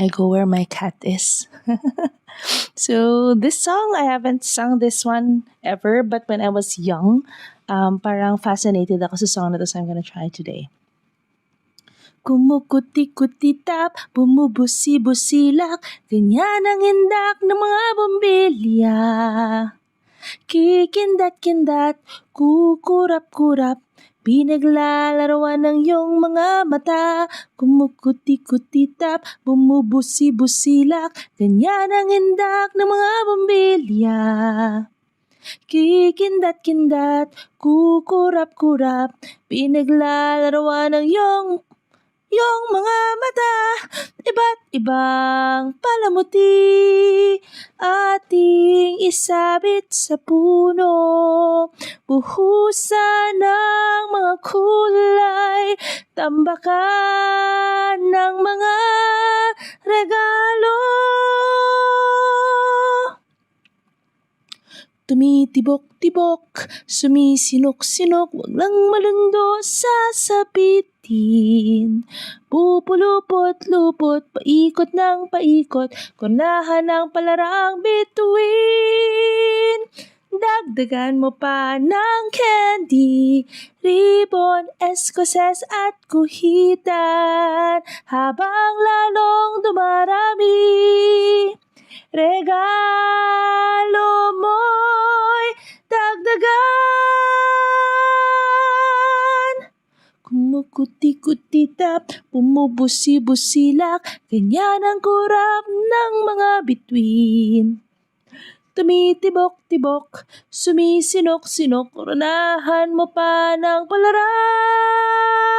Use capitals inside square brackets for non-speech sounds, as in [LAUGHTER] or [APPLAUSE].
I go where my cat is. [LAUGHS] so this song, I haven't sung this one ever, but when I was young, um, parang fascinated ako sa song na to, so I'm gonna try today. Kumukuti-kuti-tap, bumubusi-busilak, ganyan ang indak ng mga bombilya. Kikindat-kindat, kukurap-kurap, Pinaglalaroan ng iyong mga mata. Kumukuti-kuti-tap, bumubusi-busilak. Ganyan ang indak ng mga bombilya Kikindat-kindat, kukurap-kurap. Pinaglalaroan ng iyong Yung mga mata. Iba't ibang palamuti. Ating isabit sa puno Buhusan ng mga kulay Tambakan ng mga regalo Tumitibok-tibok, sumisinok-sinok, wag lang malundo sasabitin. Pupulupot-lupot, paikot ng paikot, kunahan ng palarang bituin. Dagdagan mo pa ng candy, ribbon, escoses at kuhitan habang lalong dumarami. Regalo mo'y dagdagan. Kumukuti-kuti-tap, bumubusi-busilak, ganyan ang kurap ng mga bituin. Tumitibok-tibok, sumisinok-sinok, unahan mo pa ng palaran.